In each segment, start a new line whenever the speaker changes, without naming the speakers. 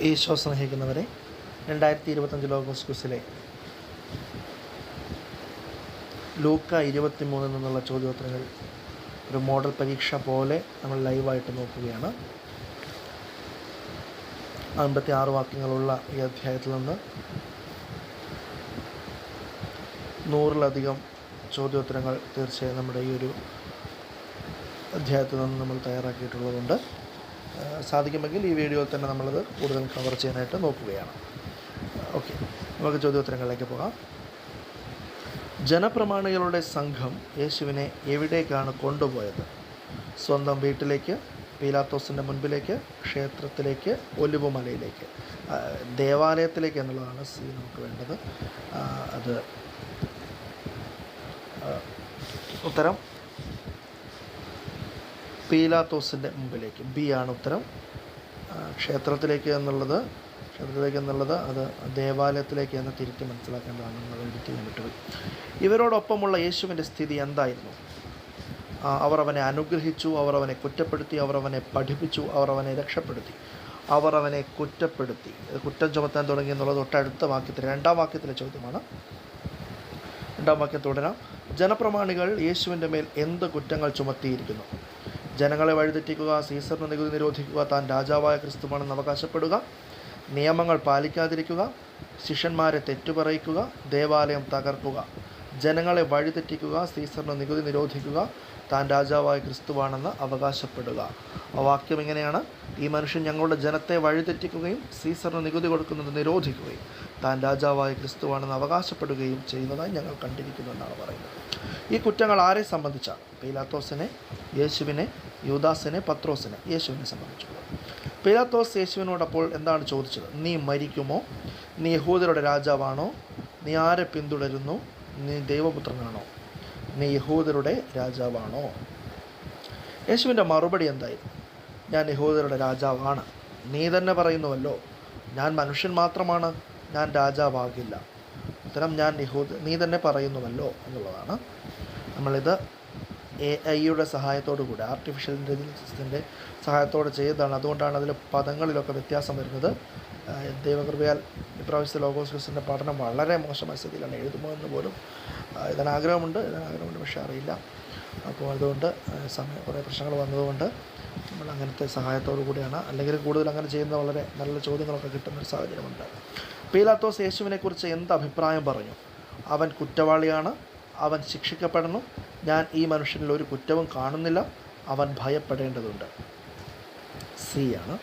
ഈശോ സ്നേഹിക്കുന്നവരെ രണ്ടായിരത്തി ഇരുപത്തഞ്ച് ലോഗോസ് ക്വിസിലെ ലൂക്ക ഇരുപത്തി മൂന്നിൽ നിന്നുള്ള ചോദ്യോത്തരങ്ങൾ ഒരു മോഡൽ പരീക്ഷ പോലെ നമ്മൾ ലൈവായിട്ട് നോക്കുകയാണ്. അൻപത്തി ആറ് വാക്യങ്ങളുള്ള ഈ അധ്യായത്തിൽ നിന്ന് നൂറിലധികം ചോദ്യോത്തരങ്ങൾ തീർച്ചയായും നമ്മുടെ ഈ ഒരു അധ്യായത്തിൽ നിന്ന് നമ്മൾ തയ്യാറാക്കിയിട്ടുള്ളതുകൊണ്ട് ആ, സാധിക്കുമെങ്കിൽ ഈ വീഡിയോയിൽ തന്നെ നമ്മളത് കൂടുതൽ കവർ ചെയ്യാനായിട്ട് നോക്കുകയാണ്. ഓക്കെ നമുക്ക് ചോദ്യോത്തരങ്ങളിലേക്ക് പോകാം. ജനപ്രമാണികളുടെ സംഘം യേശുവിനെ എവിടേക്കാണ് കൊണ്ടുപോയത്? സ്വന്തം വീട്ടിലേക്ക് പീലാത്തോസിന്റെ മുൻപിലേക്ക് ക്ഷേത്രത്തിലേക്ക് ഒലിവുമലയിലേക്ക്. ദേവാലയത്തിലേക്ക് എന്നുള്ളതാണ് സി നമുക്ക് വേണ്ടത്. അത് ഉത്തരം. പീലാത്തോസിന്റെ മുമ്പിലേക്ക്. ബി ആണ് ഉത്തരം. ക്ഷേത്രത്തിലേക്ക് എന്നുള്ളത് ക്ഷേത്രത്തിലേക്ക് എന്നുള്ളത് അത് ദേവാലയത്തിലേക്ക് എന്ന് തിരുത്തി മനസ്സിലാക്കേണ്ടതാണ് നമ്മൾ എഡിറ്റ് ചെയ്യാൻ വിട്ടുപോയി ഇവരോടൊപ്പമുള്ള യേശുവിന്റെ സ്ഥിതി എന്തായിരുന്നു? അവർ അവനെ അനുഗ്രഹിച്ചു അവർ അവനെ കുറ്റപ്പെടുത്തി അവർ അവനെ പഠിപ്പിച്ചു അവർ അവനെ രക്ഷപ്പെടുത്തി. അവർ അവനെ കുറ്റപ്പെടുത്തി. കുറ്റം ചുമത്താൻ തുടങ്ങി എന്നുള്ളത് തൊട്ടടുത്ത വാക്യത്തിൽ രണ്ടാം വാക്യത്തിലെ ചോദ്യമാണ്. രണ്ടാം വാക്യം തുടരാം. ജനപ്രമാണികൾ യേശുവിന്റെ മേൽ എന്ത് കുറ്റങ്ങൾ ചുമത്തിയിരിക്കുന്നു? ജനങ്ങളെ വഴിതെറ്റിക്കുക സീസറിന് നികുതി നിരോധിക്കുക താൻ രാജാവായ ക്രിസ്തുവാണെന്ന് അവകാശപ്പെടുക. നിയമങ്ങൾ പാലിക്കാതിരിക്കുക ശിഷ്യന്മാരെ തെറ്റുപറയിക്കുക ദേവാലയം തകർക്കുക. ജനങ്ങളെ വഴിതെറ്റിക്കുക സീസറിന് നികുതി നിരോധിക്കുക താൻ രാജാവായ ക്രിസ്തുവാണെന്ന് അവകാശപ്പെടുക. ആ വാക്യം ഇങ്ങനെയാണ്. ഈ മനുഷ്യൻ ഞങ്ങളുടെ ജനത്തെ വഴിതെറ്റിക്കുകയും സീസറിന് നികുതി കൊടുക്കുന്നത് നിരോധിക്കുകയും താൻ രാജാവായ ക്രിസ്തുവാണെന്ന് അവകാശപ്പെടുകയും ചെയ്യുന്നതായി ഞങ്ങൾ കണ്ടിരിക്കുന്നു എന്നാണ് പറയുന്നത്. ഈ കുറ്റങ്ങൾ ആരെ സംബന്ധിച്ചാണ്? പീലാത്തോസിനെ യേശുവിനെ യൂദാസിനെ പത്രോസിനെ യേശുവിനെ സംബന്ധിച്ചുള്ളത് പിലാത്തോസ് യേശുവിനോടപ്പോൾ എന്താണ് ചോദിച്ചത്? നീ മരിക്കുമോ? നീ യഹൂദരുടെ രാജാവാണോ? നീ ആരെ പിന്തുടരുന്നു? നീ ദൈവപുത്രനാണോ? നീ യഹൂദരുടെ രാജാവാണോ? യേശുവിന്റെ മറുപടി എന്തായിരുന്നു ഞാൻ യഹൂദരുടെ രാജാവാണ്. നീ തന്നെ പറയുന്നുവല്ലോ ഞാൻ മനുഷ്യൻ മാത്രമാണ് ഞാൻ രാജാവാകില്ല. ഉത്തരം ഞാൻ യഹൂദ നീ തന്നെ പറയുന്നുവല്ലോ എന്നുള്ളതാണ് നമ്മളിത് എ ഐയുടെ സഹായത്തോടു കൂടി ആർട്ടിഫിഷ്യൽ ഇന്റലിജൻസിന്റെ സഹായത്തോടെ ചെയ്തതാണ്. അതുകൊണ്ടാണ് അതിൽ പദങ്ങളിലൊക്കെ വ്യത്യാസം വരുന്നത്. ദൈവകൃപയാൽ ഇപ്രാവശ്യത്തെ ലോഗോസ് ക്വിസിന്റെ പഠനം വളരെ മോശമായ സ്ഥിതിയിലാണ്. എഴുതുമോ എന്ന് പോലും ഇതിന് ആഗ്രഹമുണ്ട് ഇതിന് ആഗ്രഹമുണ്ട് പക്ഷേ അറിയില്ല. അപ്പോൾ അതുകൊണ്ട് സമയം കുറേ പ്രശ്നങ്ങൾ വന്നതുകൊണ്ട് നമ്മൾ അങ്ങനത്തെ സഹായത്തോടു കൂടിയാണ്. അല്ലെങ്കിൽ കൂടുതൽ അങ്ങനെ ചെയ്യുന്ന വളരെ നല്ല ചോദ്യങ്ങളൊക്കെ കിട്ടുന്ന ഒരു സാഹചര്യമുണ്ട്. പീലാത്തോസ് യേശുവിനെക്കുറിച്ച് എന്ത് അഭിപ്രായം പറഞ്ഞു? അവൻ കുറ്റവാളിയാണ്. അവൻ ശിക്ഷിക്കപ്പെടണം ഞാൻ ഈ മനുഷ്യനിൽ ഒരു കുറ്റവും കാണുന്നില്ല. അവൻ ഭയപ്പെടേണ്ടതുണ്ട്. സി ആണ്.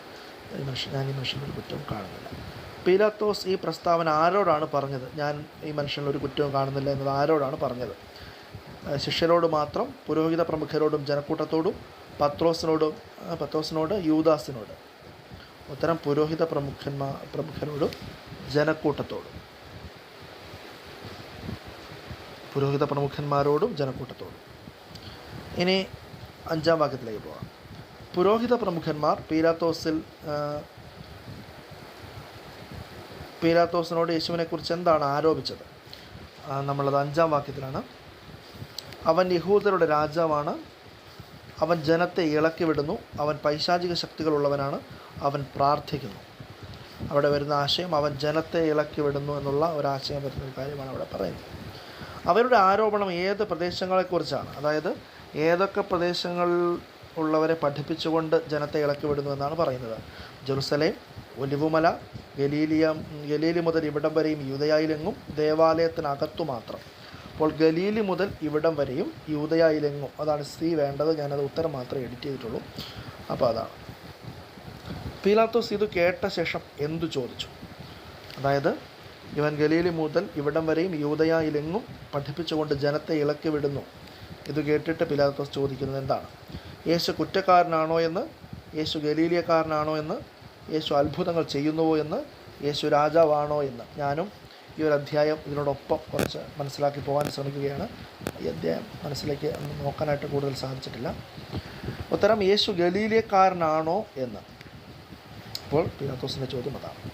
ഈ മനുഷ്യൻ ഞാൻ ഈ മനുഷ്യനിൽ ഒരു കുറ്റവും കാണുന്നില്ല. പീലാത്തോസ് ഈ പ്രസ്താവന ആരോടാണ് പറഞ്ഞത്? ഞാൻ ഈ മനുഷ്യനിൽ ഒരു കുറ്റവും കാണുന്നില്ല എന്നത് ആരോടാണ് പറഞ്ഞത്? ശിഷ്യരോട് മാത്രം പുരോഹിത പ്രമുഖരോടും ജനക്കൂട്ടത്തോടും പത്രോസിനോടും പത്രോസിനോട് യൂദാസിനോട്. ഉത്തരം പുരോഹിത പ്രമുഖന്മാ പ്രമുഖരോടും ജനക്കൂട്ടത്തോടും. പുരോഹിത പ്രമുഖന്മാരോടും ജനക്കൂട്ടത്തോടും. ഇനി അഞ്ചാം വാക്യത്തിലേക്ക് പോകാം പുരോഹിത പ്രമുഖന്മാർ പീലാത്തോസിൽ പീലാത്തോസിനോട് യേശുവിനെക്കുറിച്ച് എന്താണ് ആരോപിച്ചത്? നമ്മളത് അഞ്ചാം വാക്യത്തിലാണ്. അവൻ യഹൂദരുടെ രാജാവാണ്. അവൻ ജനത്തെ ഇളക്കി വിടുന്നു. അവൻ പൈശാചിക ശക്തികളുള്ളവനാണ്. അവൻ പ്രാർത്ഥിക്കുന്നു. അവിടെ വരുന്ന ആശയം അവൻ ജനത്തെ ഇളക്കി വിടുന്നു എന്നുള്ള ഒരാശയം വരുന്ന കാര്യമാണ് അവിടെ പറയുന്നത്. അവരുടെ ആരോപണം ഏത് പ്രദേശങ്ങളെക്കുറിച്ചാണ്? അതായത് ഏതൊക്കെ പ്രദേശങ്ങളിൽ ഉള്ളവരെ പഠിപ്പിച്ചുകൊണ്ട് ജനത്തെ ഇളക്കി വിടുന്നു എന്നാണ് പറയുന്നത്. ജെറുസലേം ഒലിവുമല ഗലീലിയ ഗലീലി മുതൽ ഇവിടം വരെയും യൂതയായിലെങ്ങും ദേവാലയത്തിനകത്തു മാത്രം. അപ്പോൾ ഗലീലി മുതൽ ഇവിടം വരെയും യൂതയായിലെങ്ങും അതാണ് സി വേണ്ടത് ഞാനത് ഉത്തരം മാത്രമേ എഡിറ്റ് ചെയ്തിട്ടുള്ളൂ. അപ്പോൾ അതാണ്. പീലാത്തോസ് ഇത് കേട്ട ശേഷം എന്തു ചോദിച്ചു? അതായത് ഇവൻ ഗലീലി മുതൽ ഇവിടം വരെയും യൂതയായിലെങ്ങും പഠിപ്പിച്ചുകൊണ്ട് ജനത്തെ ഇളക്കി വിടുന്നു. ഇത് കേട്ടിട്ട് പിലാത്തോസ് ചോദിക്കുന്നത് എന്താണ്? യേശു കുറ്റക്കാരനാണോ എന്ന് യേശു ഗലീലിയക്കാരനാണോ എന്ന് യേശു അത്ഭുതങ്ങൾ ചെയ്യുന്നുവോ എന്ന് യേശു രാജാവാണോ എന്ന്. ഞാനും ഈ ഒരു അധ്യായം ഇതിനോടൊപ്പം കുറച്ച് മനസ്സിലാക്കി പോകാൻ ശ്രമിക്കുകയാണ്. ഈ അധ്യായം മനസ്സിലേക്ക് നോക്കാനായിട്ട് കൂടുതൽ സാധിച്ചിട്ടില്ല. ഉത്തരം യേശു ഗലീലിയക്കാരനാണോ എന്ന്. അപ്പോൾ പിലാത്തോസിന്റെ ചോദ്യം അതാണ്.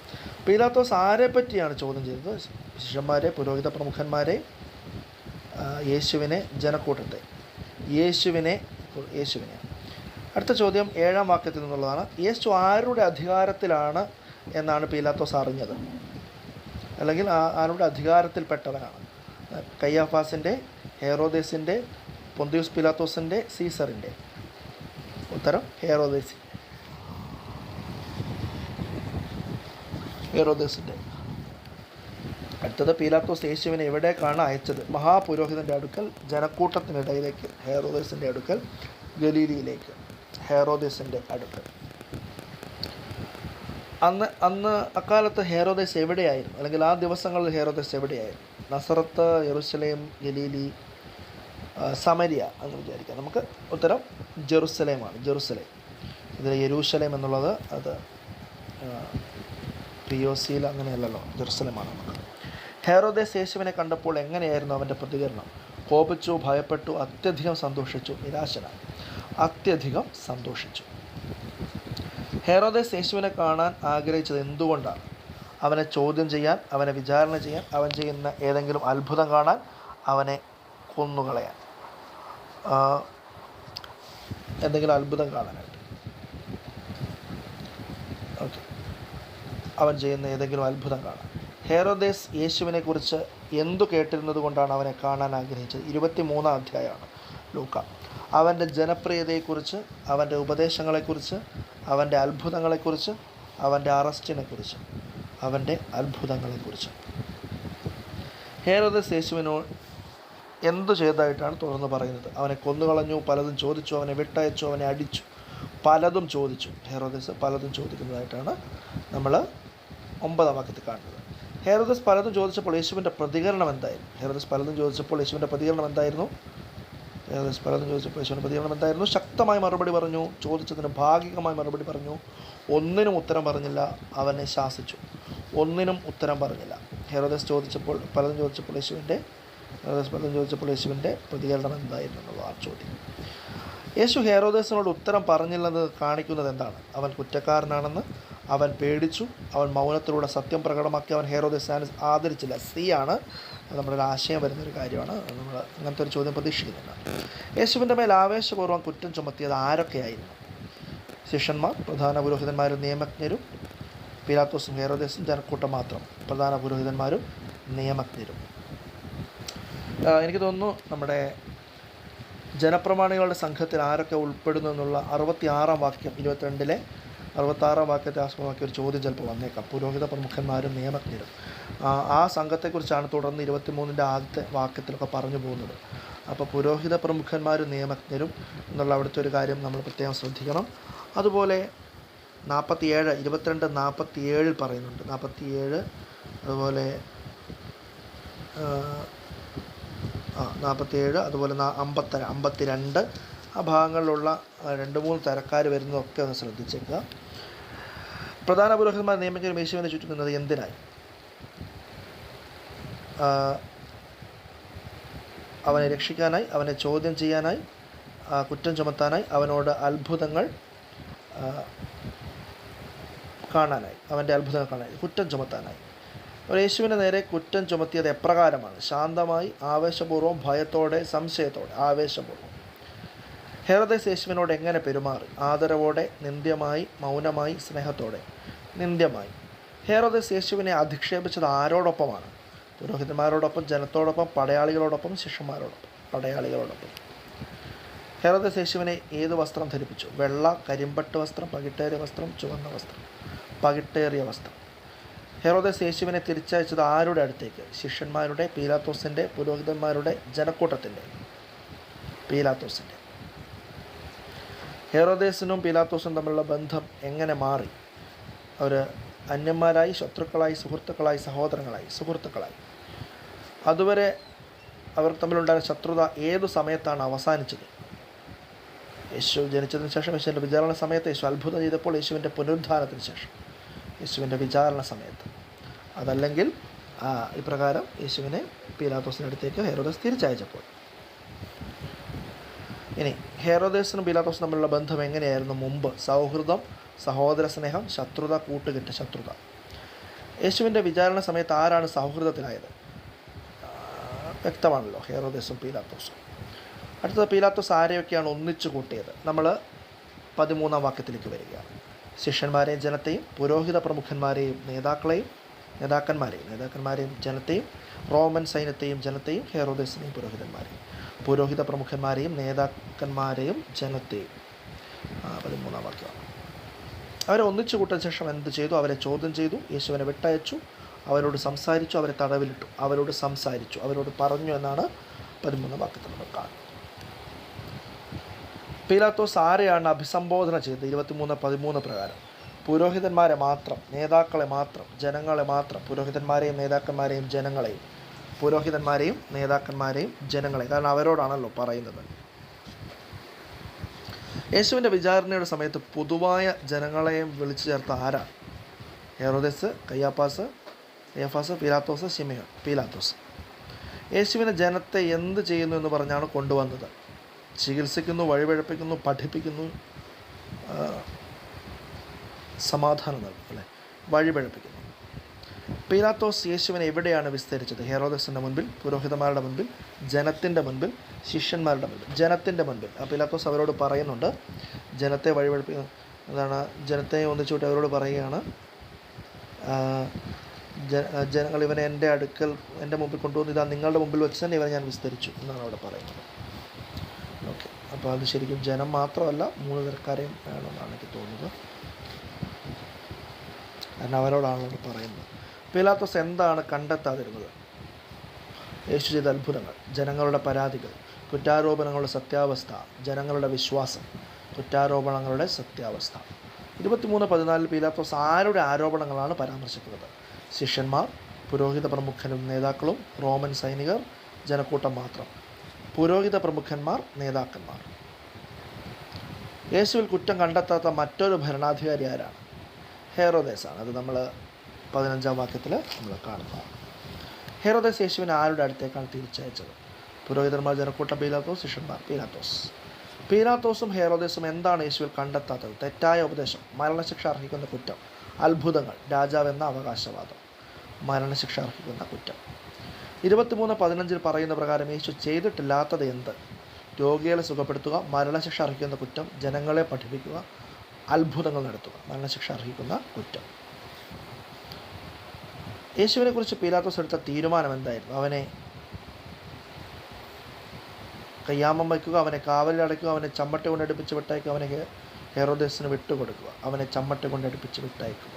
പീലാത്തോസ് ആരെ പറ്റിയാണ് ചോദ്യം ചെയ്തത്? ശിഷ്യന്മാരെ പുരോഹിത പ്രമുഖന്മാരെ യേശുവിനെ ജനക്കൂട്ടത്തെ. യേശുവിനെ യേശുവിനെ. അടുത്ത ചോദ്യം ഏഴാം വാക്യത്തിൽ നിന്നുള്ളതാണ്. യേശു ആരുടെ അധികാരത്തിലാണ് എന്നാണ് പീലാത്തോസ് അറിഞ്ഞത്? അല്ലെങ്കിൽ ആരുടെ അധികാരത്തിൽപ്പെട്ടവനാണ്? കയ്യാഫാസിന്റെ ഹെയറോദേസിന്റെ പൊന്തിയൂസ് പിലാത്തോസിന്റെ സീസറിന്റെ ഉത്തരം ഹെറോദേസി. ഹെറോദേസിന്റെ അടുത്തത് പീലാത്തോസ് യേശുവിനെ എവിടേക്കാണ് അയച്ചത്? മഹാപുരോഹിതന്റെ അടുക്കൽ ജനക്കൂട്ടത്തിനിടയിലേക്ക് ഹെറോദേസിന്റെ അടുക്കൽ ഗലീലിയിലേക്ക് ഹെറോദേസിന്റെ അടുക്കൽ. അന്ന് അന്ന് അക്കാലത്ത് ഹെറോദേസ് എവിടെയായിരുന്നു? അല്ലെങ്കിൽ ആ ദിവസങ്ങളിൽ ഹെറോദേസ് എവിടെയായിരുന്നു? നസറത്ത് യെറുസലേം ഗലീലി സമരിയ എന്ന് വിചാരിക്കാം. നമുക്ക് ഉത്തരം ജെറുസലേമാണ് ജെറുസലേം. ഇതിൽ യെരൂസലേം എന്നുള്ളത് അത് പി അങ്ങനെയല്ലല്ലോ ജെറുസലേമാണ് ഹേറോദേ യേശുവിനെ കണ്ടപ്പോൾ എങ്ങനെയായിരുന്നു അവന്റെ പ്രതികരണം? കോപിച്ചു ഭയപ്പെട്ടു അത്യധികം സന്തോഷിച്ചു നിരാശനായി. അത്യധികം സന്തോഷിച്ചു. ഹേറോദേ യേശുവിനെ കാണാൻ ആഗ്രഹിച്ചത് എന്തുകൊണ്ടാണ്? അവനെ ചോദ്യം ചെയ്യാൻ അവനെ വിചാരണ ചെയ്യാൻ അവൻ ചെയ്യുന്ന ഏതെങ്കിലും അത്ഭുതം കാണാൻ അവനെ കൊന്നുകളയാൻ. എന്തെങ്കിലും അത്ഭുതം കാണാനായിട്ട് ഓക്കെ അവൻ ചെയ്യുന്ന ഏതെങ്കിലും അത്ഭുതം കാണാം. ഹേറോദേസ് യേശുവിനെക്കുറിച്ച് എന്തു കേട്ടിരുന്നത് കൊണ്ടാണ് അവനെ കാണാൻ ആഗ്രഹിച്ചത്? ഇരുപത്തി മൂന്നാം അധ്യായമാണ്. ലൂക്ക. അവന്റെ ജനപ്രിയതയെക്കുറിച്ച് അവന്റെ ഉപദേശങ്ങളെക്കുറിച്ച് അവന്റെ അത്ഭുതങ്ങളെക്കുറിച്ച് അവന്റെ അറസ്റ്റിനെക്കുറിച്ച് അവന്റെ അത്ഭുതങ്ങളെക്കുറിച്ച്. ഹേരോദസ് യേശുവിനോട് എന്തു ചെയ്തതായിട്ടാണ് തുടർന്ന് പറയുന്നത്? അവനെ കൊന്നുകളഞ്ഞു പലതും ചോദിച്ചു അവനെ വിട്ടയച്ചു അവനെ അടിച്ചു പലതും ചോദിച്ചു. ഹേറോദസ് പലതും ചോദിക്കുന്നതായിട്ടാണ് നമ്മൾ ഒമ്പതാം വാക്യത്തിൽ കാണുന്നത്. ഹെറോദസ് പലതും ചോദിച്ചപ്പോൾ യേശുവിന്റെ പ്രതികരണം എന്തായിരുന്നു? ഹെറോദസ് പലതും ചോദിച്ചപ്പോൾ യേശുവിന്റെ പ്രതികരണം എന്തായിരുന്നു? ഹെറോദസ് പലതും ചോദിച്ചപ്പോൾ യേശുവിന്റെ പ്രതികരണം എന്തായിരുന്നു? ശക്തമായി മറുപടി പറഞ്ഞു ചോദിച്ചതിന് ഭാഗികമായി മറുപടി പറഞ്ഞു ഒന്നിനും ഉത്തരം പറഞ്ഞില്ല അവനെ ശാസിച്ചു. ഒന്നിനും ഉത്തരം പറഞ്ഞില്ല. ഹെറോദസ് ചോദിച്ചപ്പോൾ പലതും ചോദിച്ചപ്പോൾ യേശുവിന്റെ ഹെറോദസ് പലതും ചോദിച്ചപ്പോൾ യേശുവിന്റെ പ്രതികരണം എന്തായിരുന്നു എന്നുള്ള ആ ചോദ്യം. യേശു ഹെറോദസിനോട് ഉത്തരം പറഞ്ഞില്ലെന്ന് കാണിക്കുന്നത് എന്താണ്? അവൻ കുറ്റക്കാരനാണെന്ന് അവൻ പേടിച്ചു. അവൻ മൗനത്തിലൂടെ സത്യം പ്രകടമാക്കി അവൻ ഹെറോദസിനെ ആദരിച്ചില്ല. സി ആണ്. നമ്മുടെ ഒരു ആശയം വരുന്നൊരു കാര്യമാണ്. നമ്മൾ അങ്ങനത്തെ ഒരു ചോദ്യം പ്രതീക്ഷിക്കുന്നുണ്ട് യേശുവിന്റെ മേൽ ആവേശപൂർവം കുറ്റം ചുമത്തിയത് ആരൊക്കെയായിരുന്നു? ശിഷ്യന്മാർ പ്രധാന പുരോഹിതന്മാരും നിയമജ്ഞരും പിലാത്തോസും ഹെയറോദേസും ജനക്കൂട്ടം മാത്രം. പ്രധാന പുരോഹിതന്മാരും നിയമജ്ഞരും. എനിക്ക് തോന്നുന്നു നമ്മുടെ ജനപ്രമാണികളുടെ സംഘത്തിൽ ആരൊക്കെ ഉൾപ്പെടുന്നു എന്നുള്ള അറുപത്തി ആറാം വാക്യം ഇരുപത്തിരണ്ടിലെ അറുപത്താറാം വാക്യത്തെ ആസ്പദമാക്കിയ ഒരു ചോദ്യം ചിലപ്പോൾ വന്നേക്കാം. പുരോഹിത പ്രമുഖന്മാരും നിയമജ്ഞരും. ആ, സംഘത്തെക്കുറിച്ചാണ് തുടർന്ന് ഇരുപത്തിമൂന്നിന്റെ ആദ്യത്തെ വാക്യത്തിലൊക്കെ പറഞ്ഞു പോകുന്നത്. അപ്പോൾ പുരോഹിത പ്രമുഖന്മാരും നിയമജ്ഞരും എന്നുള്ള അവിടുത്തെ ഒരു കാര്യം നമ്മൾ പ്രത്യേകം ശ്രദ്ധിക്കണം. അതുപോലെ നാൽപ്പത്തിയേഴ് ഇരുപത്തിരണ്ട് നാൽപ്പത്തിയേഴിൽ പറയുന്നുണ്ട്. നാൽപ്പത്തിയേഴ് അതുപോലെ ആ, നാൽപ്പത്തിയേഴ് അതുപോലെ നാ- അമ്പത്തി അമ്പത്തിരണ്ട് ആ ഭാഗങ്ങളിലുള്ള രണ്ട് മൂന്ന് തരക്കാർ വരുന്നതൊക്കെ ഒന്ന് ശ്രദ്ധിച്ചേക്കുക. പ്രധാന പുരോഹിതന്മാർ നിയമിക്കുന്ന മേശുവിനെ ചുറ്റും നിന്നത് എന്തിനായി അവനെ രക്ഷിക്കാനായി അവനെ ചോദ്യം ചെയ്യാനായി കുറ്റം ചുമത്താനായി അവനോട് അത്ഭുതങ്ങൾ കാണാനായി അവന്റെ അത്ഭുതങ്ങൾ കാണാനായി കുറ്റം ചുമത്താനായി. യേശുവിന്റെ നേരെ കുറ്റം ചുമത്തിയത് എപ്രകാരമാണ്? ശാന്തമായി ആവേശപൂർവം ഭയത്തോടെ സംശയത്തോടെ ആവേശപൂർവം. ഹെറദേസ് യേശുവിനോട് എങ്ങനെ പെരുമാറി? ആദരവോടെ നിന്ദ്യമായി മൗനമായി സ്നേഹത്തോടെ. നിന്ദ്യമായി. ഹെറോദസ് യേശുവിനെ അധിക്ഷേപിച്ചത് ആരോടൊപ്പമാണ്? പുരോഹിതന്മാരോടൊപ്പം ജനത്തോടൊപ്പം പടയാളികളോടൊപ്പം ശിഷ്യന്മാരോടൊപ്പം. പടയാളികളോടൊപ്പം. ഹെറോദസ് യേശുവിനെ ഏത് വസ്ത്രം ധരിപ്പിച്ചു? വെള്ള കരിമ്പട്ട് വസ്ത്രം പകിട്ടേറിയ വസ്ത്രം ചുവന്ന വസ്ത്രം. പകിട്ടേറിയ വസ്ത്രം. ഹെറോദേസ് യേശുവിനെ തിരിച്ചയച്ചത് ആരുടെ അടുത്തേക്ക്? ശിഷ്യന്മാരുടെ പീലാത്തോസിന്റെ പുരോഹിതന്മാരുടെ ജനക്കൂട്ടത്തിന്റെ പീലാത്തോസിന്റെ ഹെറോദേസിനും പിലാത്തോസും തമ്മിലുള്ള ബന്ധം എങ്ങനെ മാറി? അവർ അന്യന്മാരായി ശത്രുക്കളായി സുഹൃത്തുക്കളായി സഹോദരങ്ങളായി സുഹൃത്തുക്കളായി. അതുവരെ അവർ തമ്മിലുണ്ടായ ശത്രുത ഏതു സമയത്താണ് അവസാനിച്ചത്? യേശു ജനിച്ചതിന് ശേഷം യേശുവിന്റെ വിചാരണ സമയത്ത് യേശു അത്ഭുതം ചെയ്തപ്പോൾ യേശുവിന്റെ പുനരുദ്ധാനത്തിന് ശേഷം യേശുവിന്റെ വിചാരണ സമയത്ത്. അതല്ലെങ്കിൽ ഇപ്രകാരം യേശുവിനെ പീലാത്തോസിനടുത്തേക്ക് ഹെറോദസ് തിരിച്ചയച്ചപ്പോൾ. ഇനി ഹെറോദേസിനും പീലാത്തോസും തമ്മിലുള്ള ബന്ധം എങ്ങനെയായിരുന്നു? മുമ്പ് സൗഹൃദം സഹോദര സ്നേഹം ശത്രുത കൂട്ടുകെട്ട് ശത്രുത. യേശുവിന്റെ വിചാരണ സമയത്ത് ആരാണ് സൗഹൃദത്തിലായത്? വ്യക്തമാണല്ലോ ഹെറോദേസും പീലാത്തോസും. അടുത്തത് പീലാത്തോസ് ആരെയൊക്കെയാണ് ഒന്നിച്ചു കൂട്ടിയത്? നമ്മൾ പതിമൂന്നാം വാക്യത്തിലേക്ക് വരിക. ശിഷ്യന്മാരെയും ജനത്തെയും പുരോഹിത പ്രമുഖന്മാരെയും നേതാക്കളെയും നേതാക്കന്മാരെയും നേതാക്കന്മാരെയും ജനത്തെയും റോമൻ സൈന്യത്തെയും ജനത്തെയും ഹേറോദേസിനെയും പുരോഹിതന്മാരെയും. പുരോഹിത പ്രമുഖന്മാരെയും നേതാക്കന്മാരെയും ജനത്തെയും. പതിമൂന്നാം വാക്യമാണ് അവരെ ഒന്നിച്ചു കൂട്ടിയ ശേഷം എന്ത് ചെയ്തു? അവരെ ചോദ്യം ചെയ്തു. യേശുവിനെ വിട്ടയച്ചു. അവരോട് സംസാരിച്ചു. അവരെ തടവിലിട്ടു. അവരോട് സംസാരിച്ചു. അവരോട് പറഞ്ഞു എന്നാണ് പതിമൂന്നാം വാക്യത്തിൽ നമ്മൾ കാണുന്നത്. പീലാത്തോസ് ആരെയാണ് അഭിസംബോധന ചെയ്തത്? ഇരുപത്തിമൂന്ന് പതിമൂന്ന് പ്രകാരം. പുരോഹിതന്മാരെ മാത്രം നേതാക്കളെ മാത്രം ജനങ്ങളെ മാത്രം പുരോഹിതന്മാരെയും നേതാക്കന്മാരെയും ജനങ്ങളെയും പുരോഹിതന്മാരെയും നേതാക്കന്മാരെയും ജനങ്ങളെ കാരണം അവരോടാണല്ലോ പറയുന്നത്. യേശുവിന്റെ വിചാരണയുടെ സമയത്ത് പൊതുവായ ജനങ്ങളെയും വിളിച്ചു ചേർത്ത ആരാ? ഹെറോദസ് കയ്യാപ്പാസ് ഏഫാസ് പീലാത്തോസ് ഷിമയോൻ പീലാത്തോസ്. യേശുവിനെ ജനത്തെ എന്ത് ചെയ്യുന്നു എന്ന് പറഞ്ഞാണ് കൊണ്ടുവന്നത്. ചികിത്സിക്കുന്നു വഴിപഴപ്പിക്കുന്നു പഠിപ്പിക്കുന്നു സമാധാനം നൽകും അല്ലേ? വഴിപഴപ്പിക്കുന്നു. പീലാത്തോസ് യേശുവിനെ എവിടെയാണ് വിസ്തരിച്ചത്? ഹെറോദസിന്റെ മുൻപിൽ പുരോഹിതന്മാരുടെ മുൻപിൽ ജനത്തിന്റെ മുൻപിൽ ശിഷ്യന്മാരുടെ മുൻപിൽ ജനത്തിന്റെ മുൻപിൽ. ആ പീലാത്തോസ് അവരോട് പറയുന്നുണ്ട്. ജനത്തെ വഴിപഴപ്പി എന്താണ്? ജനത്തെ ഒന്നിച്ചുകൂട്ടി അവരോട് പറയുകയാണ്. ജനങ്ങൾ ഇവനെ എന്റെ അടുക്കൽ എന്റെ മുമ്പിൽ കൊണ്ടുവന്നു ഇതാ നിങ്ങളുടെ മുമ്പിൽ വെച്ച് തന്നെ ഇവനെ ഞാൻ വിസ്തരിച്ചു എന്നാണ് അവിടെ പറയുന്നത്. ഓക്കെ. അപ്പോൾ അത് ശരിക്കും ജനം മാത്രമല്ല മൂന്ന് തരക്കാരെയും വേണമെന്നാണ് എനിക്ക് തോന്നുന്നത്. കാരണം അവരോടാണല്ലോ പറയുന്നത്. പീലാത്തോസ് എന്താണ് കണ്ടെത്താതിരുന്നത്? യേശു ചെയ്ത അത്ഭുതങ്ങൾ ജനങ്ങളുടെ പരാതികൾ കുറ്റാരോപണങ്ങളുടെ സത്യാവസ്ഥ ജനങ്ങളുടെ വിശ്വാസം കുറ്റാരോപണങ്ങളുടെ സത്യാവസ്ഥ. ഇരുപത്തിമൂന്ന് പതിനാലിൽ പീലാത്തോസ് ആരുടെ ആരോപണങ്ങളാണ് പരാമർശിക്കുന്നത്? ശിഷ്യന്മാർ പുരോഹിത പ്രമുഖരും നേതാക്കളും റോമൻ സൈനികർ ജനക്കൂട്ടം മാത്രം. പുരോഹിത പ്രമുഖന്മാർ നേതാക്കന്മാർ. യേശുവിൽ കുറ്റം കണ്ടെത്താത്ത മറ്റൊരു ഭരണാധികാരി ആരാണ്? ഹേറോദേസാണ്. അത് നമ്മൾ പതിനഞ്ചാം വാക്യത്തിൽ നമ്മൾ കാണുന്നത് ഹെറോദസ് യേശുവിനെ ആരുടെ അടുത്തേക്കാണ് തിരിച്ചയച്ചത്? പുരോഹിതന്മാർ ജനക്കൂട്ടം പീലാത്തോസ് ശിഷ്യന്മാർ പീലാത്തോസ്. പീലാത്തോസും ഹെറോദേസും എന്താണ് യേശുവിൽ കണ്ടെത്താത്തത്? തെറ്റായ ഉപദേശം മരണശിക്ഷ അർഹിക്കുന്ന കുറ്റം അത്ഭുതങ്ങൾ രാജാവെന്ന അവകാശവാദം. മരണശിക്ഷ അർഹിക്കുന്ന കുറ്റം. ഇരുപത്തിമൂന്ന് പതിനഞ്ചിൽ പറയുന്ന പ്രകാരം യേശു ചെയ്തിട്ടില്ലാത്തത് എന്ത്? രോഗികളെ സുഖപ്പെടുത്തുക മരണശിക്ഷ അർഹിക്കുന്ന കുറ്റം ജനങ്ങളെ പഠിപ്പിക്കുക അത്ഭുതങ്ങൾ നടത്തുക മരണശിക്ഷ അർഹിക്കുന്ന കുറ്റം. യേശുവിനെ കുറിച്ച് പീലാത്തോസ് എടുത്ത തീരുമാനം എന്തായിരുന്നു? അവനെ കയ്യാമം വയ്ക്കുക അവനെ കാവലിലടയ്ക്കുക അവനെ ചമ്മട്ട കൊണ്ട് അടുപ്പിച്ച് വിട്ടയക്കുക അവനെ ഹെറോദേശിന് വിട്ടുകൊടുക്കുക അവനെ ചമ്മട്ട കൊണ്ട് അടുപ്പിച്ച് വിട്ടയക്കുക.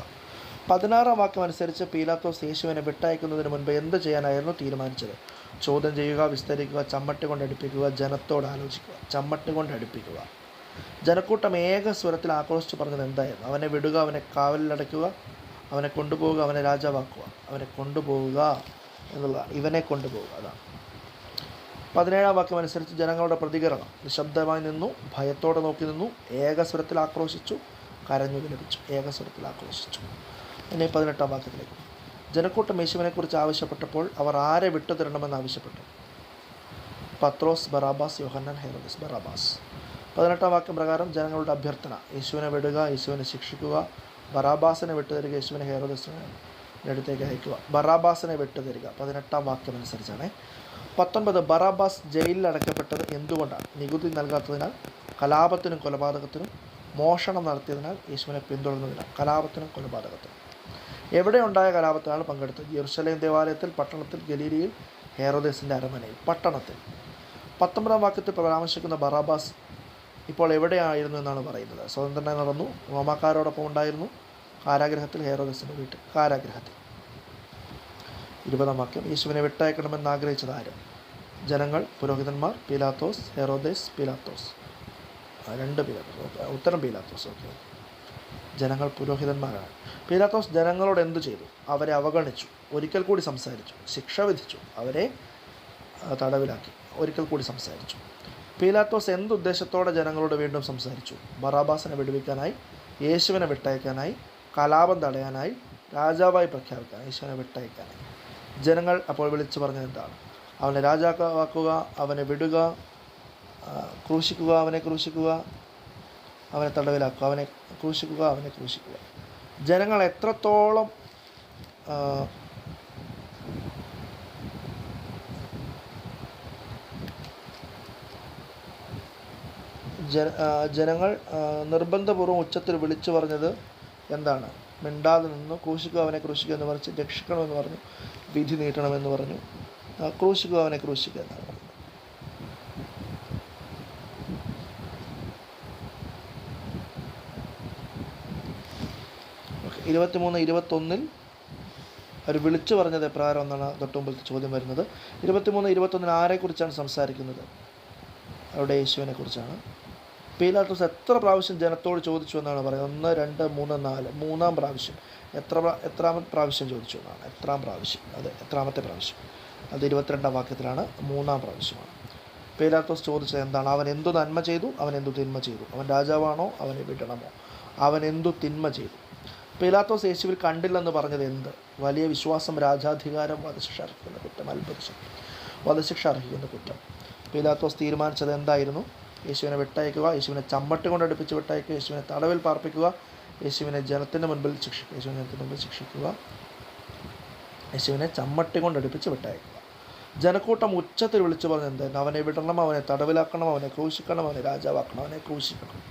പതിനാറാം വാക്യം അനുസരിച്ച് പീലാത്തോസ് യേശുവിനെ വിട്ടയക്കുന്നതിന് മുൻപ് എന്ത് ചെയ്യാനായിരുന്നു തീരുമാനിച്ചത്? ചോദ്യം ചെയ്യുക വിസ്തരിക്കുക ചമ്മട്ട കൊണ്ട് അടുപ്പിക്കുക ജനത്തോട് ആലോചിക്കുക. ചമ്മട്ട കൊണ്ട് അടുപ്പിക്കുക. ജനക്കൂട്ടം ഏക സ്വരത്തിൽ ആക്രോശിച്ച് പറഞ്ഞത് എന്തായിരുന്നു? അവനെ വിടുക അവനെ കാവലിലടയ്ക്കുക അവനെ കൊണ്ടുപോവുക അവനെ രാജാവാക്കുക. അവനെ കൊണ്ടുപോവുക എന്നുള്ളതാണ് ഇവനെ കൊണ്ടുപോവുക. അതാണ് പതിനേഴാം വാക്യം അനുസരിച്ച് ജനങ്ങളുടെ പ്രതികരണം. നിശബ്ദമായി നിന്നു ഭയത്തോടെ നോക്കി നിന്നു ഏകസ്വരത്തിൽ ആക്രോശിച്ചു കരഞ്ഞു വിലപിച്ചു. ഏകസ്വരത്തിൽ ആക്രോശിച്ചു. ഇനി പതിനെട്ടാം വാക്യത്തിലേക്ക്. ജനക്കൂട്ടം യേശുവിനെക്കുറിച്ച് ആവശ്യപ്പെട്ടപ്പോൾ അവർ ആരെ വിട്ടുതരണമെന്ന് ആവശ്യപ്പെട്ടു? പത്രോസ് ബറാബാസ് യോഹന്നാൻ ഹെറോദസ് ബറാബാസ്. പതിനെട്ടാം വാക്യം പ്രകാരം ജനങ്ങളുടെ അഭ്യർത്ഥന. യേശുവിനെ വിടുക യേശുവിനെ ശിക്ഷിക്കുക ബറാബാസിനെ വിട്ടുതരിക യേശുവിനെ ഹേറോദസിനെ അടുത്തേക്ക് അയക്കുക. ബറാബാസിനെ വിട്ടുതരിക. പതിനെട്ടാം വാക്യം അനുസരിച്ചാണ്. പത്തൊൻപത് ബറാബാസ് ജയിലിൽ അടയ്ക്കപ്പെട്ടത് എന്തുകൊണ്ടാണ്? നികുതി നൽകാത്തതിനാൽ കലാപത്തിനും കൊലപാതകത്തിനും മോഷണം നടത്തിയതിനാൽ യേശുവിനെ പിന്തുടർന്നതിനാൽ കലാപത്തിനും കൊലപാതകത്തിനും. എവിടെ ഉണ്ടായ കലാപത്തിലാണ് പങ്കെടുത്തത്? ജെറുസലേം ദേവാലയത്തിൽ പട്ടണത്തിൽ ഗലീലിയിൽ ഹേറോദേസിന്റെ അരമനയിൽ. പട്ടണത്തിൽ. പത്തൊമ്പതാം വാക്യത്തിൽ പരാമർശിക്കുന്ന ബറാബാസ് ഇപ്പോൾ എവിടെയായിരുന്നു എന്നാണ് പറയുന്നത്. സ്വതന്ത്രനെ നടന്നു. റോമാക്കാരോടൊപ്പം ഉണ്ടായിരുന്നു. കാരാഗ്രഹത്തിൽ ഹേറോദസിന്റെ വീട്ടിൽ. കാരാഗ്രഹത്തിൽ. ഇരുപതാം വാക്യം. യേശുവിനെ വിട്ടയക്കണമെന്ന് ആഗ്രഹിച്ചത് ആരും? ജനങ്ങൾ പുരോഹിതന്മാർ പീലാത്തോസ് ഹെറോദേസ് പീലാത്തോസ്. രണ്ട് പീലാത്തോസ്. ഓക്കെ ഉത്തരം പീലാത്തോസ്. ഓക്കെ. ജനങ്ങൾ പുരോഹിതന്മാരാണ്. പീലാത്തോസ് ജനങ്ങളോട് എന്തു ചെയ്തു? അവരെ അവഗണിച്ചു. ഒരിക്കൽ കൂടി സംസാരിച്ചു. ശിക്ഷ വിധിച്ചു. അവരെ തടവിലാക്കി. ഒരിക്കൽ കൂടി സംസാരിച്ചു. പീലാത്തോസ് എന്തുദ്ദേശത്തോടെ ജനങ്ങളോട് വീണ്ടും സംസാരിച്ചു? ബറാബാസിനെ വിടുവിക്കാനായി യേശുവിനെ വിട്ടയക്കാനായി കലാപം തടയാനായി രാജാവായി പ്രഖ്യാപിക്കാൻ യേശുവിനെ വിട്ടയക്കാനായി. ജനങ്ങൾ അപ്പോൾ വിളിച്ചു പറഞ്ഞത് എന്താണ്? അവനെ രാജാവാക്കുക അവനെ വിടുക ക്രൂശിക്കുക അവനെ ക്രൂശിക്കുക അവനെ തടവിലാക്കുക അവനെ ക്രൂശിക്കുക അവനെ ക്രൂശിക്കുക. ജനങ്ങൾ എത്രത്തോളം ജന ജനങ്ങൾ നിർബന്ധപൂർവം ഉച്ചത്തിൽ വിളിച്ചു പറഞ്ഞത് എന്താണ്? മിണ്ടാതെ നിന്ന് ക്രൂശിക്കുക അവനെ ക്രൂശിക്കുക എന്ന് പറഞ്ഞ് രക്ഷിക്കണമെന്ന് പറഞ്ഞു വിധി നീട്ടണമെന്ന് പറഞ്ഞു. ക്രൂശിക്കുക അവനെ ക്രൂശിക്കുക എന്നാണ്. ഇരുപത്തിമൂന്ന് ഇരുപത്തൊന്നിൽ അവർ വിളിച്ചു പറഞ്ഞത് എപ്രകാരം എന്നാണ് തൊട്ട് ചോദ്യം വരുന്നത്. ഇരുപത്തിമൂന്ന് ഇരുപത്തൊന്നിൽ ആരെക്കുറിച്ചാണ് സംസാരിക്കുന്നത്? അവിടെ യേശുവിനെ കുറിച്ചാണ് പീലാത്തോസ് എത്ര പ്രാവശ്യം ജനത്തോട് ചോദിച്ചു എന്നാണ് പറയുന്നത്? ഒന്ന് രണ്ട് മൂന്ന് നാല്. മൂന്നാം പ്രാവശ്യം. എത്ര എത്രാമത്തെ പ്രാവശ്യം ചോദിച്ചു എന്നാണ്. എത്രാം പ്രാവശ്യം. അത് എത്രാമത്തെ പ്രാവശ്യം. അത് ഇരുപത്തിരണ്ടാം വാക്യത്തിലാണ്. മൂന്നാം പ്രാവശ്യമാണ്. പീലാത്തോസ് ചോദിച്ചത് എന്താണ്? അവൻ എന്തു നന്മ ചെയ്തു? അവൻ എന്തു തിന്മ ചെയ്തു? അവൻ രാജാവാണോ? അവനെ വിടണമോ? അവൻ എന്തു തിന്മ ചെയ്തു? പീലാത്തോസ് യേശുവിൽ കണ്ടില്ലെന്ന് പറഞ്ഞത് എന്ത്? വലിയ വിശ്വാസം രാജാധികാരം വധശിക്ഷ അർഹിക്കുന്ന കുറ്റം അത്ഭുതം. വധശിക്ഷ അർഹിക്കുന്ന കുറ്റം. പീലാത്തോസ് തീരുമാനിച്ചത് എന്തായിരുന്നു? യേശുവിനെ വെട്ടയക്കുക യേശുവിനെ ചമ്മട്ട് കൊണ്ട് അടുപ്പിച്ച് വെട്ടയക്കുക യേശുവിനെ തടവിൽ പാർപ്പിക്കുക യേശുവിനെ ജനത്തിന്റെ മുൻപിൽ ശിക്ഷിക്കുക യേശുവിനെ ജനത്തിന്റെ മുൻപിൽ ശിക്ഷിക്കുക യേശുവിനെ ചമ്മട്ടി കൊണ്ട് അടുപ്പിച്ച് വിട്ടയക്കുക. ജനക്കൂട്ടം ഉച്ചത്തിൽ വിളിച്ചു പറഞ്ഞത് എന്തായിരുന്നു? അവനെ വിടണം അവനെ തടവിലാക്കണം അവനെ ക്രൂശിക്കണം അവനെ രാജാവാക്കണം അവനെ ക്രൂശിക്കണം.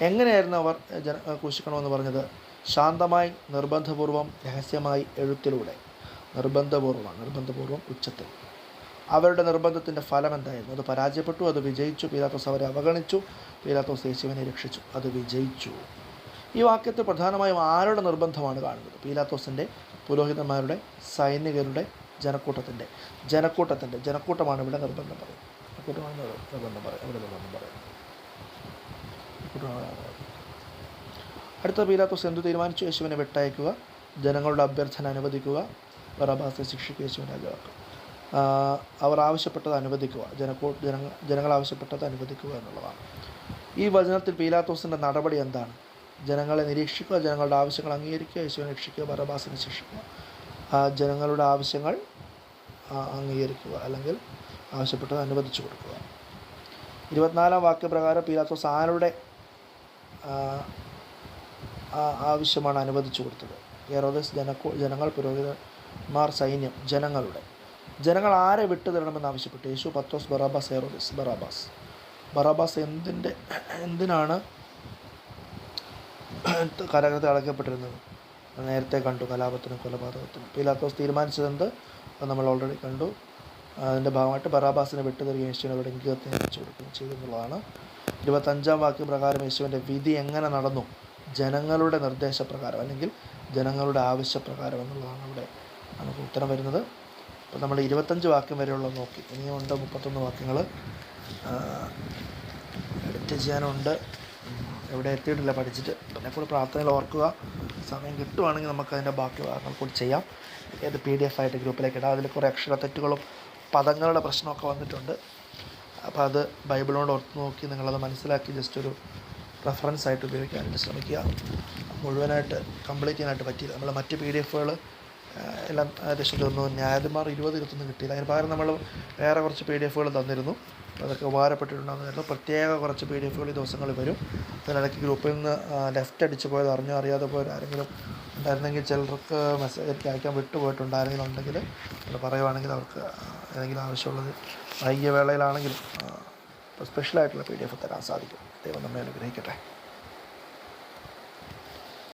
എങ്ങനെയായിരുന്നു അവർ ജന ക്രൂശിക്കണമെന്ന് പറഞ്ഞത്? ശാന്തമായി നിർബന്ധപൂർവം രഹസ്യമായി എഴുത്തിലൂടെ. നിർബന്ധപൂർവം നിർബന്ധപൂർവം ഉച്ചത്തിൽ. അവരുടെ നിർബന്ധത്തിന്റെ ഫലം എന്തായിരുന്നു അത് പരാജയപ്പെട്ടു അത് വിജയിച്ചു. പീലാത്തോസ് അവരെ അവഗണിച്ചു. പീലാത്തോസ് യേശുവിനെ രക്ഷിച്ചു. അത് വിജയിച്ചു. ഈ വാക്യത്തിൽ പ്രധാനമായും ആരുടെ നിർബന്ധമാണ് കാണുന്നത്? പീലാത്തോസിന്റെ പുരോഹിതന്മാരുടെ സൈനികരുടെ ജനക്കൂട്ടത്തിന്റെ ജനക്കൂട്ടത്തിന്റെ ജനക്കൂട്ടമാണ് ഇവിടെ നിർബന്ധം പറയുന്നത്. നിർബന്ധം പറയുന്നത് ഇവിടെ നിർബന്ധം പറയുന്നത് അടുത്ത പീലാത്തോസ് എന്തു തീരുമാനിച്ചു? യേശുവിനെ വിട്ടയക്കുക. ജനങ്ങളുടെ അഭ്യർത്ഥന അനുവദിക്കുക. വറബാസെ ശിക്ഷിക്കുക. യേശുവിനെ രാജാവാക്കുക അവർ ആവശ്യപ്പെട്ടത് അനുവദിക്കുക. ജനക്കൂ ജനങ്ങൾ ജനങ്ങൾ ആവശ്യപ്പെട്ടത് അനുവദിക്കുക എന്നുള്ളതാണ്. ഈ വചനത്തിൽ പീലാത്തോസിന്റെ നടപടി എന്താണ്? ജനങ്ങളെ നിരീക്ഷിക്കുക ജനങ്ങളുടെ ആവശ്യങ്ങൾ അംഗീകരിക്കുക യേശുവിനെ രക്ഷിക്കുക ബറബാസിനെ ശിക്ഷിക്കുക. ജനങ്ങളുടെ ആവശ്യങ്ങൾ അംഗീകരിക്കുക അല്ലെങ്കിൽ ആവശ്യപ്പെട്ടത് അനുവദിച്ചു കൊടുക്കുക. ഇരുപത്തിനാലാം വാക്യപ്രകാരം പീലാത്തോസ് ആരുടെ ആവശ്യമാണ് അനുവദിച്ചു കൊടുത്തത്? ഏറോദസ് ജനക്കോ ജനങ്ങൾ പുരോഹിതന്മാർ സൈന്യം ജനങ്ങളുടെ. ജനങ്ങൾ ആരെ വിട്ടു തരണമെന്ന് ആവശ്യപ്പെട്ടു? യേശു പത്തോസ് ബറാബാസ് ഏറോദിസ് ബറാബാസ്. ബറാബാസ് എന്തിന്റെ എന്തിനാണ് കാരാഗ്രഹത്തിൽ അടയ്ക്കപ്പെട്ടിരുന്നത്? നേരത്തെ കണ്ടു കലാപത്തിനും കൊലപാതകത്തിനും. പീലാത്തോസ് തീരുമാനിച്ചത് എന്ത് അത് നമ്മൾ ഓൾറെഡി കണ്ടു. അതിന്റെ ഭാഗമായിട്ട് ബറാബാസിനെ വിട്ടുതരികയും യേശുവിനെ അവിടെ ഇംഗിതത്തിന് അയച്ചു കൊടുക്കുകയും ചെയ്തു എന്നുള്ളതാണ്. ഇരുപത്തഞ്ചാം വാക്യം പ്രകാരം യേശുവിന്റെ വിധി എങ്ങനെ നടന്നു? ജനങ്ങളുടെ നിർദ്ദേശപ്രകാരം അല്ലെങ്കിൽ ജനങ്ങളുടെ ആവശ്യപ്രകാരം എന്നുള്ളതാണ് അവിടെ നമുക്ക് ഉത്തരം വരുന്നത്. അപ്പോൾ നമ്മൾ ഇരുപത്തഞ്ച് വാക്യം വരെയുള്ള നോക്കി. ഇനിയുണ്ട് മുപ്പത്തൊന്ന് വാക്യങ്ങൾ. എഡിറ്റ് ചെയ്യാനുണ്ട്. എവിടെ എത്തിയിട്ടില്ല പഠിച്ചിട്ട്. പിന്നെ കൂടെ പ്രാർത്ഥനയിൽ ഓർക്കുക. സമയം കിട്ടുവാണെങ്കിൽ നമുക്ക് അതിന്റെ ബാക്കി ഭാഗങ്ങൾ കൂടി ചെയ്യാം. ഏത് പി ഡി എഫ് ആയിട്ട് ഗ്രൂപ്പിലേക്ക് ഇടാം. അതിൽ കുറേ അക്ഷര തെറ്റുകളും പദങ്ങളുടെ പ്രശ്നമൊക്കെ വന്നിട്ടുണ്ട്. അപ്പോൾ അത് ബൈബിളിനോട് ഓർത്ത് നോക്കി നിങ്ങളത് മനസ്സിലാക്കി ജസ്റ്റ് ഒരു റെഫറൻസ് ആയിട്ട് ഉപയോഗിക്കാനായിട്ട് ശ്രമിക്കുക. മുഴുവനായിട്ട് കംപ്ലീറ്റ് ചെയ്യാനായിട്ട് പറ്റിയില്ല. നമ്മൾ മറ്റ് പി ഡി എഫുകൾ എല്ലാം ഏകദേശം തന്നു. ന്യായാധിമാർ ഇരുപത് ഇരുപത്തൊന്ന് കിട്ടിയില്ല. അതിന് പകരം നമ്മൾ വേറെ കുറച്ച് പി ഡി എഫുകൾ തന്നിരുന്നു. അതൊക്കെ ഉപകാരപ്പെട്ടിട്ടുണ്ടാകുന്നു പ്രത്യേക കുറച്ച് പി ഡി എഫുകൾ ഈ ദിവസങ്ങളിൽ വരും. അതിനിടയ്ക്ക് ഗ്രൂപ്പിൽ നിന്ന് ലെഫ്റ്റ് അടിച്ച് പോയത് അറിഞ്ഞോ അറിയാതെ പോയത് ആരെങ്കിലും ഉണ്ടായിരുന്നെങ്കിൽ ചിലർക്ക് മെസ്സേജ് എനിക്ക് അയക്കാൻ വിട്ടുപോയിട്ടുണ്ട് ആരെങ്കിലും ഉണ്ടെങ്കിൽ അത് പറയുവാണെങ്കിൽ അവർക്ക് ഏതെങ്കിലും ആവശ്യമുള്ളത് വൈകിയ വേളയിലാണെങ്കിലും സ്പെഷ്യലായിട്ടുള്ള പി ഡി എഫ് തരാൻ സാധിക്കും. ദൈവം നമ്മെ അനുഗ്രഹിക്കട്ടെ.